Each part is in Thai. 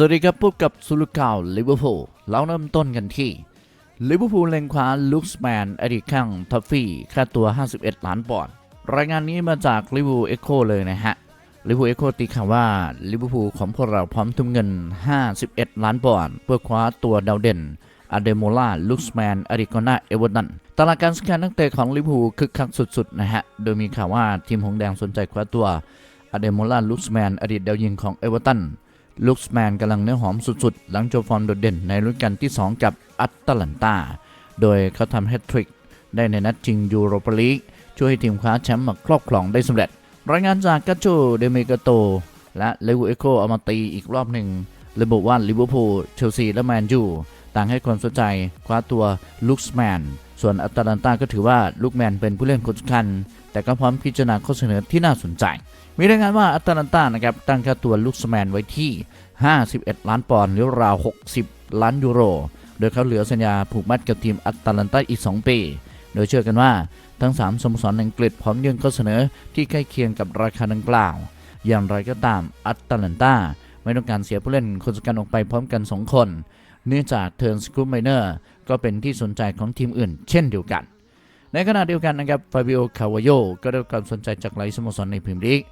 สวัสดีครับพบกับสุลกาวลิเวอร์พูลเราเริ่มต้นกันที่ลิเวอร์พูลเล็งคว้าลุคส์แมนอดีตข้างทัฟฟี่ค่าตัว 51 ล้านปอนด์รายงานนี้มาจากลิเวอร์พูลเอ็กโคเลยนะฮะลิเวอร์พูลเอ็กโคตีข่าวว่าลิเวอร์พูลของพวกเราพร้อมทุ่มเงิน 51 ล้านปอนด์เพื่อคว้าตัวดาวเด่นอเดโมล่าลุคส์แมนอดีตกอนาเอเวอร์ตันตลาดการซื้อขายนักเตะของลิเวอร์พูลคึกคักสุดๆนะฮะโดยมีข่าวว่าทีมหงส์แดงสนใจคว้าตัวอเดโมล่าลุคส์แมนอดีตดาวยิงของเอเวอร์ตัน ลุคส์แมนกำลังเนื้อหอมสุดๆ หลังโชว์ฟอร์มโดดเด่นในรุ่นกันที่ 2 กับอัตแลนตา โดยเขาทำแฮตทริกได้ในนัดชิงยูโรปาลีกช่วยให้ทีมคว้าแชมป์มาครอบครองได้สำเร็จ รายงานจากกัจโจเดเมกาโต และเลวูเอโกเอามาตีอีกรอบหนึ่งระบุว่าลิเวอร์พูลเชลซีและแมนยูต่างให้ความสนใจคว้าตัวลุคส์แมน ส่วนอัตแลนตาก็ถือว่าลูกแมนเป็นผู้เล่นคนสำคัญ แต่ก็พร้อมพิจารณาข้อเสนอที่น่าสนใจ มีรายงานว่าอัตแลนตานะครับตั้งค่าตัวลุคส์แมนไว้ที่ 51 ล้านปอนด์หรือราว 60 ล้านยูโร โดยเขาเหลือสัญญาผูกมัดกับทีมอัตแลนตาอีก 2 ปี โดยเชื่อกันว่าทั้ง 3สโมสรอังกฤษพร้อมยื่นข้อเสนอที่ใกล้เคียงกับราคาดังกล่าว อย่างไรก็ตามอัตแลนตาไม่ต้องการเสียผู้เล่นคนสำคัญออกไปพร้อมกัน 2 คน เนื่องจากเทิร์นสกูมไมเนอร์ ก็เป็นที่สนใจของทีมอื่น เช่นเดียวกัน ในขณะเดียวกันนะครับฟาบิโอคาวาโยก็ได้ความสนใจจากหลายสโมสรในพรีเมียร์ลีก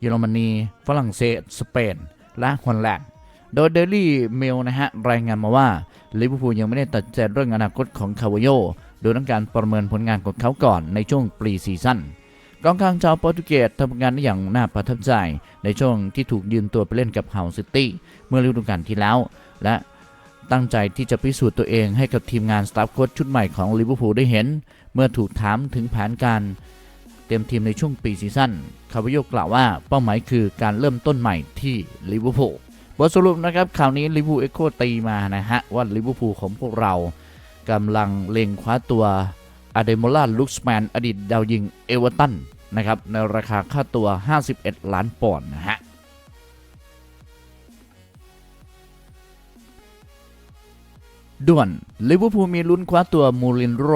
เยอรมนีฝรั่งเศส สเปน และฮอลแลนด์ โดยเดลี่เมลนะฮะ รายงานมาว่าลิเวอร์พูลยังไม่ได้ตัดใจเรื่องอนาคตของคาวาโยโดยต้องการประเมินผลงานของเขาก่อนในช่วงปรีซีซั่นกองกลางชาวโปรตุเกสทำงานได้อย่างน่าประทับใจ ในช่วงที่ถูกยืนตัวไปเล่นกับเฮาซิตี้เมื่อฤดูกาลที่แล้ว และ ตั้งใจที่จะพิสูจน์ตัวเองให้กับทีมงานสตาฟโค้ชชุดใหม่ของลิเวอร์พูลได้เห็น เมื่อถูกถามถึงแผนการเตรียมทีมในช่วงปีซีซั่นคาวิโยกล่าวว่าเป้าหมายคือการเริ่มต้นใหม่ที่ลิเวอร์พูลบทสรุปนะครับข่าวนี้ลิเวอร์พูลเอ็กโคตีมานะฮะว่าลิเวอร์พูลของพวกเรากำลังเล็งคว้าตัวอเดโมล่าลุคสแมนอดีตดาวยิงเอเวอร์ตันนะครับในราคาค่าตัว 51 ล้านปอนด์นะฮะ ด่วนลิเวอร์พูลมีลุ้นคว้าตัวมูรินโร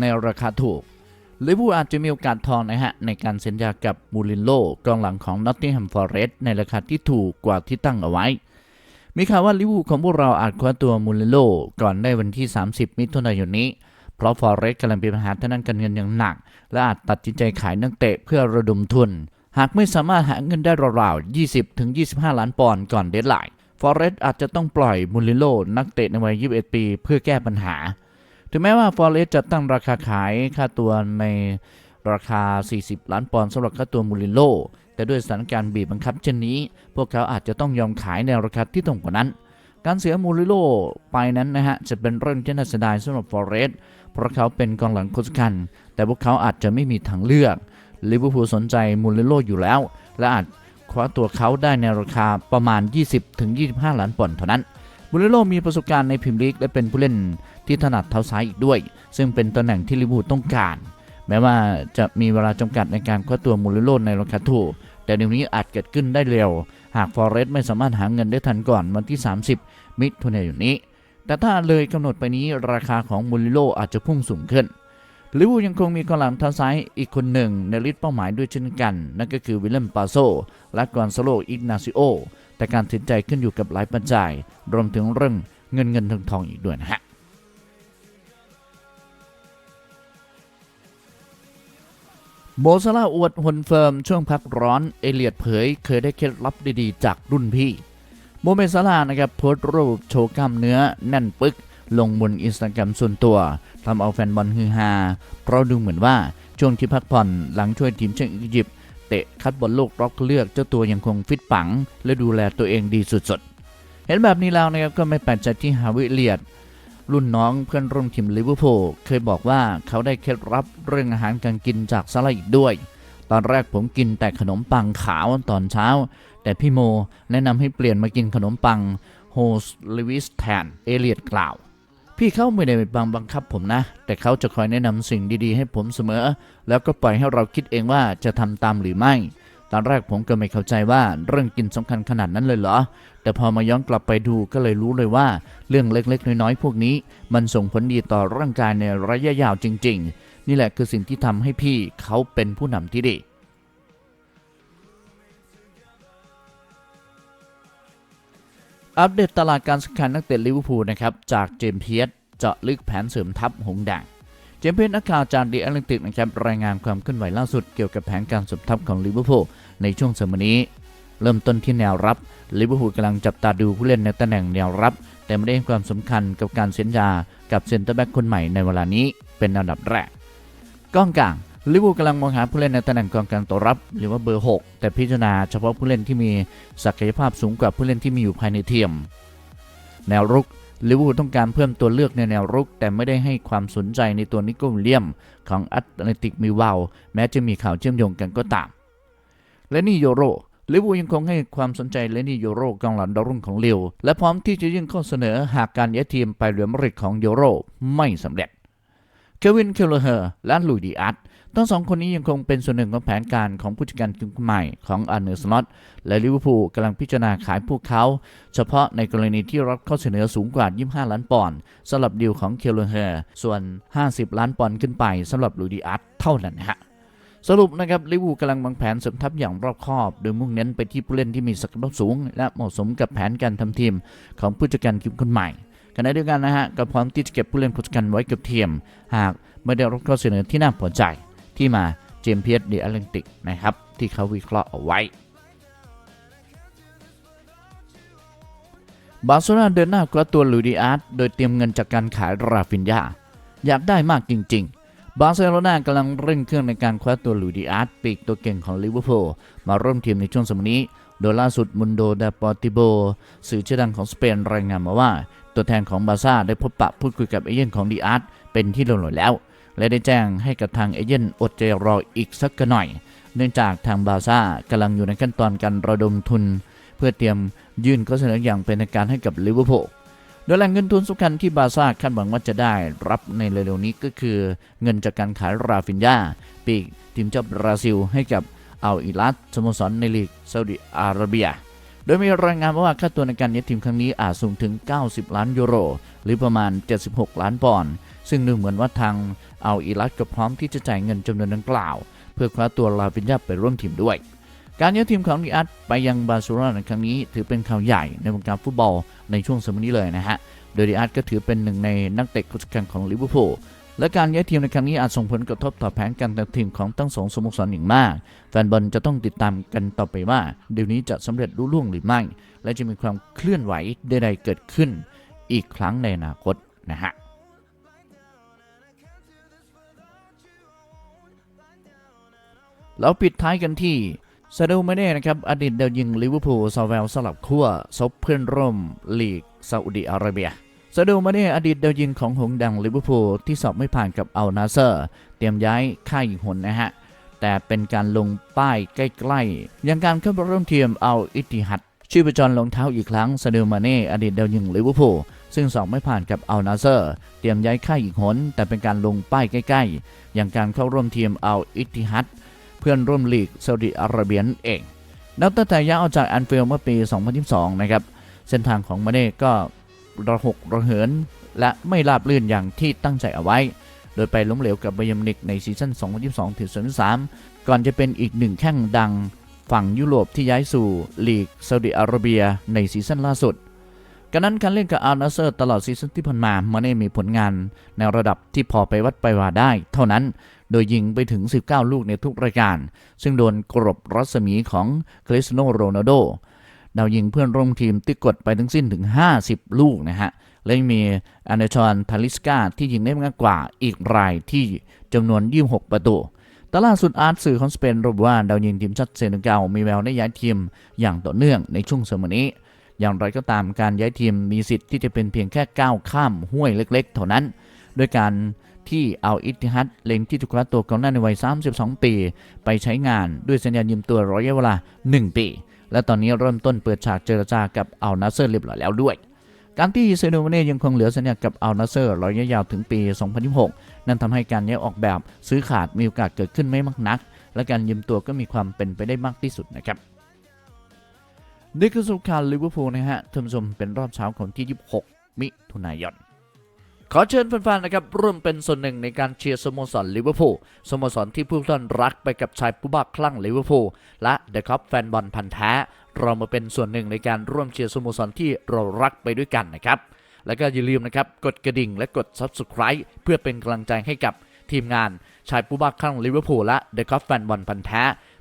ในราคาถูกลิเวอร์พูลอาจจะมีโอกาสทองนะฮะ ในการเซ็นสัญญากับมูรินโลกองหลังของนอตติงแฮมฟอร์เรสต์ในราคาที่ถูกกว่าที่ตั้งเอาไว้ มีข่าวว่าลิเวอร์พูลของพวกเราอาจคว้าตัวมูรินโลก่อนได้วันที่ 30 มิถุนายนนี้ เพราะฟอร์เรสต์กำลังมีปัญหาทางด้านการเงินอย่างหนัก และอาจตัดสินใจขายนักเตะเพื่อระดมทุน หากไม่สามารถหาเงินได้ราวๆ20-25 ล้านปอนด์ก่อนเดดไลน์ ฟอร์เรสต์อาจจะต้องปล่อยมูริโลนักเตะในวัย 21 ปี เพื่อแก้ปัญหา ถึงแม้ว่าฟอร์เรสต์จะตั้งราคาขายค่าตัวในราคา 40 ล้านปอนด์สำหรับค่าตัวมูริโลแต่ด้วยสถานการณ์บีบบังคับเช่นนี้ พวกเขาอาจจะต้องยอมขายในราคาที่ต่ำกว่านั้น การเสียมูริโลไปนั้นนะฮะจะเป็นเรื่องที่น่าเสียดายสำหรับฟอร์เรสต์เพราะเขาเป็นกองหลังคนสำคัญ แต่พวกเขาอาจจะไม่มีทางเลือกลิเวอร์พูลสนใจมูริโลอยู่แล้ว และอาจ คว้าตัวเขาได้ในราคาประมาณ 20-25 ล้านปอนด์เท่านั้นมูริโลมีประสบการณ์ในพรีเมียร์ลีกและเป็นผู้เล่นที่ถนัดเท้าซ้ายอีกด้วย ซึ่งเป็นตำแหน่งที่ลิเวอร์พูลต้องการ แม้ว่าจะมีเวลาจำกัดในการคว้าตัวมูริโลในราคาถูกแต่เดี๋ยวนี้อาจเกิดขึ้นได้เร็ว หากฟอร์เรสต์ไม่สามารถหาเงินได้ทันก่อนวันที่ 30 มิถุนายนนี้ แต่ถ้าเลยกำหนดไปนี้ราคาของมูริโลอาจจะพุ่งสูงขึ้น ลิเวอร์พูลยังคงมีกองหลังท้าซ้ายอีกคนหนึ่งในลิสต์เป้าหมายด้วยเช่นกัน นั่นก็คือวิลเลมปาโซและกอนซาโลอิกนาซิโอแต่การตัดสินใจขึ้นอยู่กับหลายปัจจัย รวมถึงเรื่องเงินเงินทองทองอีกด้วยนะฮะโมซาลาอวดหุ่นเฟิร์มช่วงพักร้อนเอเลียดเผย เคยได้เคล็ดลับดีๆ จากรุ่นพี่โมเมซาลานะครับโพสต์รูปโชว์กล้ามเนื้อแน่นปึก ลงบนอินสตาแกรมส่วนตัวทำเอาแฟนบอลฮือฮา เพราะดูเหมือนว่าช่วงที่พักผ่อนหลังช่วยทีมชาติอียิปต์เตะคัดบอลโลกรอบคัดเลือกเจ้าตัวยังคงฟิตปัง และดูแลตัวเองดีสุดๆ เห็นแบบนี้แล้วนะครับก็ไม่แปลกใจที่ฮาวิเลียด รุ่นน้องเพื่อนร่วมทีมลิเวอร์พูลเคยบอกว่าเขาได้เคล็ดลับเรื่องอาหารการกินจากซาลาอีกด้วย ตอนแรกผมกินแต่ขนมปังขาวตอนเช้า แต่พี่โมแนะนำให้เปลี่ยนมากินขนมปังโฮสลิวิสแทนเอเลียดกล่าว พี่เขาไม่ได้บังบังคับผมนะ แต่เขาจะคอยแนะนำสิ่งดีๆ ให้ผมเสมอ แล้วก็ปล่อยให้เราคิดเองว่าจะทำตามหรือไม่ ตอนแรกผมก็ไม่เข้าใจว่าเรื่องกินสำคัญขนาดนั้นเลยเหรอ แต่พอมาย้อนกลับไปดูก็เลยรู้เลยว่า เรื่องเล็กๆ น้อยๆ พวกนี้ มันส่งผลดีต่อร่างกายในระยะยาวจริง ๆ นี่แหละคือสิ่งที่ทำให้พี่เขาเป็นผู้นำที่ดี อัปเดตตลาดการซื้อขายนักเตะลิเวอร์พูลนะครับจากเจมเพียสเจาะลึกแผนเสริมทัพหงส์แดงเจมเพียสนักข่าวจากดีแอตแลนติกนะครับรายงานความเคลื่อนไหวล่าสุดเกี่ยวกับแผนการเสริมทัพของลิเวอร์พูลในช่วงเสมอนี้ เริ่มต้นที่แนวรับลิเวอร์พูลกำลังจับตาดูผู้เล่นในตำแหน่งแนวรับ แต่ไม่ได้ให้ความสำคัญกับการเซ็นยากับเซ็นเตอร์แบ็กคนใหม่ในเวลานี้เป็นอันดับแรกก้องกลาง ลิเวอร์พูลกำลังมองหาผู้เล่นในตำแหน่งกองกลางตัวรับ หรือว่าเบอร์ 6 แต่พิจารณาเฉพาะผู้เล่นที่มีศักยภาพสูงกว่าผู้เล่นที่มีอยู่ภายในทีมแนวรุกลิเวอร์พูลต้องการเพิ่มตัวเลือกในแนวรุก แต่ไม่ได้ให้ความสนใจในตัวนิโคลเลียมของแอตเลติกมิวาลแม้จะมีข่าวเชื่อมโยงกันก็ตาม และนี่โยโรลิเวอร์พูลยังคงให้ความสนใจและนี่โยโรกองหลังดาวรุ่งของลิวและพร้อมที่จะยื่นข้อเสนอหากการย้ายทีมไปเรอัลมริดของโยโรไม่สำเร็จเควินเคลเลอร์และลุยดีอาร์ต ทั้งสองคนนี้ยังคงเป็นส่วนหนึ่งของแผนการของผู้จัดการทีมคนใหม่ของอาร์เนอร์สล็อตและลิเวอร์พูลกำลังพิจารณาขายพวกเขา เฉพาะในกรณีที่รับข้อเสนอสูงกว่า 25 ล้านปอนด์สำหรับดีลของเคลเลอร์ส่วน 50 ล้านปอนด์ขึ้นไปสำหรับลุยดีอาร์ตเท่านั้นฮะสรุปนะครับลิเวอร์พูลกำลังวางแผนเสริมทัพอย่างรอบคอบ โดยมุ่งเน้นไปที่ผู้เล่นที่มีศักยภาพสูง และเหมาะสมกับแผนการทำทีมของผู้จัดการทีมคนใหม่ขณะเดียวกันนะฮะก็พร้อมที่จะเก็บผู้เล่นผู้จัดการไว้กับทีม หากไม่ได้รับข้อเสนอที่น่าพอใจ ที่มาเจมเพียสเดอะแลนติกนะครับ ที่เขาวิเคราะห์เอาไว้บาร์เซโลนาเดินหน้ากวาตัวลูดิอาร์ตโดยเตรียมเงินจากการขายราฟินยาอยากได้มากจริง ๆ บาร์เซโลนากำลังเร่งเครื่องในการคว้าตัวลูดิอาร์ตปีกตัวเก่งของลิเวอร์พูลมาร่วมทีมในช่วงสมัยนี้ โดยล่าสุดมุนโดเดปอติโบสื่อชื่อดังของสเปนรายงานมาว่า ตัวแทนของบาร์ซ่าได้พบปะพูดคุยกับเอเย่นของดีอาร์ตเป็นที่เรียบร้อยแล้ว และได้แจ้งให้กับทางเอเย่นอดใจรออีกสักหน่อย เนื่องจากทางบาซ่ากำลังอยู่ในขั้นตอนการระดมทุน เพื่อเตรียมยื่นข้อเสนออย่างเป็นทางการให้กับลิเวอร์พูลโดยแหล่งเงินทุนสำคัญที่บาซ่าคาดหวังว่าจะได้รับในเร็วๆนี้ก็คือ เงินจากการขายราฟินยาปีกทีมเจ้าบราซิล ให้กับอัลอิลัสสโมสรในลีกซาอุดิอาระเบีย โดยมีรายงานว่าค่าตัวในการย้ายทีมครั้งนี้อาจสูงถึง 90 ล้านยูโร หรือประมาณ 76 ล้านปอนด์ ซึ่งดูเหมือนว่าทางอัลอิลัสก็พร้อมที่จะจ่ายเงินจำนวนดังกล่าว เพื่อคว้าตัวลาฟินยาไปร่วมทีมด้วย การย้ายทีมของดีอาร์ตไปยังบาร์เซโลนาในครั้งนี้ ถือเป็นข่าวใหญ่ในวงการฟุตบอลในช่วงสมัยนี้เลยนะฮะ โดยดีอาร์ตก็ถือเป็นหนึ่งในนักเตะคนสำคัญของลิเวอร์พูลและการย้ายทีมในครั้งนี้อาจส่งผลกระทบต่อแผนการทำทีมของทั้งสองสโมสรอย่างมาก แฟนบอลจะต้องติดตามกันต่อไปว่าเดี๋ยวนี้จะสำเร็จรุ่ล่วงหรือไม่ และจะมีความเคลื่อนไหวใดๆเกิดขึ้น อีกครั้งในอนาคตนะฮะ แล้วปิดท้ายกันที่ซาดูมาเน่นะครับ อดีตดาวยิงลิเวอร์พูลซาเวลสลับขั้วซบเพื่อนร่วมลีกซาอุดิอาระเบียซาดูมาเน่อดีตดาวยิงของหงดังลิเวอร์พูลที่สอบไม่ผ่านกับอัลนาเซอร์ เตรียมย้ายค่ายหญิงหนนะฮะ แต่เป็นการลงป้ายใกล้ๆ อย่างการเข้าร่วมทีมอัลอิติฮัดชื่อประจรลงเท้าอีกครั้งซาดูมาเน่อดีตดาวยิงลิเวอร์พูลซึ่งสอบไม่ผ่านกับอัลนาเซอร์ เตรียมย้ายค่ายอีกหนแต่เป็นการลงป้ายใกล้ๆ อย่างการเข้าร่วมทีมอัลอิติฮัด เพื่อนร่วมลีกซาอุดิอาระเบียนเองนับตั้งแต่ย้ายออกจากแอนฟิลด์เมื่อปี 2022 นะครับ เส้นทางของมาเน่ก็ระหกระเหิน และไม่ราบรื่นอย่างที่ตั้งใจเอาไว้ โดยไปล้มเหลวกับไบยมนิกในซีซั่น 2022 ถึง 2023 ก่อนจะเป็นอีกหนึ่งแข้งดังฝั่งยุโรปที่ย้ายสู่ลีกซาอุดิอาระเบียในซีซั่นล่าสุด การนั้นการเล่นกับอัลนาเซอร์ตลอดซีซั่นที่ผ่านมามาเน่มีผลงานในระดับที่พอไปวัดไปว่าได้ เท่านั้น โดยยิงไปถึง 19 ลูกในทุกรายการ ซึ่งโดนกรบรัศมีของคริสตียโนโรนัลโดดาวยิงเพื่อนร่วมทีมที่กดไปทั้งสิ้นถึง 50 ลูกนะฮะ และยังมีอันเดชอนทาลิสกาที่ยิงได้มากกว่าอีกรายที่จำนวน 26 ประตูตล่าสุดอาร์ตสื่อของสเปนระบุว่าดาวยิงทีมชาติเซเนกัลมีแววได้ย้ายทีมอย่างต่อเนื่องในช่วงเสมอนี้ อย่างไรก็ตามการย้ายทีมมีสิทธิ์ที่จะเป็นเพียงแค่ก้าวข้ามห้วยเล็กๆ เท่านั้น โดยการที่เอาอิติฮัดเล็งที่จะคว้าตัวกองหน้าในวัย 32 ปี ไปใช้งานด้วยสัญญายืมตัวระยะเวลา 1 ปี และตอนนี้เริ่มต้นเปิดฉากเจรจากับอัลนาเซอร์เรียบร้อยแล้วด้วย การที่เซโดมาเน่ยังคงเหลือสัญญากับอัลนาเซอร์ระยะยาวถึงปี 2026 นั่นทำให้การแยกออกแบบซื้อขาดมีโอกาสเกิดขึ้นไม่มากนัก และการยืมตัวก็มีความเป็นไปได้มากที่สุดนะครับ นี่คือสุขาลิเวอร์พูลนะฮะท่านผู้ชมเป็นรอบเช้าของที่ 26 มิถุนายนขอเชิญแฟนๆ นะครับร่วมเป็นส่วนหนึ่งในการเชียร์สโมสรลิเวอร์พูลสโมสรที่ผู้ท่านรักไปกับชายผู้บ้าคลั่งลิเวอร์พูลและเดอะคัพแฟนบอลพันธ์แท้ เรามาเป็นส่วนหนึ่งในการร่วมเชียร์สโมสรที่เรารักไปด้วยกันนะครับ แล้วก็อย่าลืมนะครับกดกระดิ่งและกด Subscribe เพื่อเป็นกำลังใจให้กับทีมงานชายผู้บ้าคลั่งลิเวอร์พูลและเดอะคัพแฟนบอลพันธ์แท้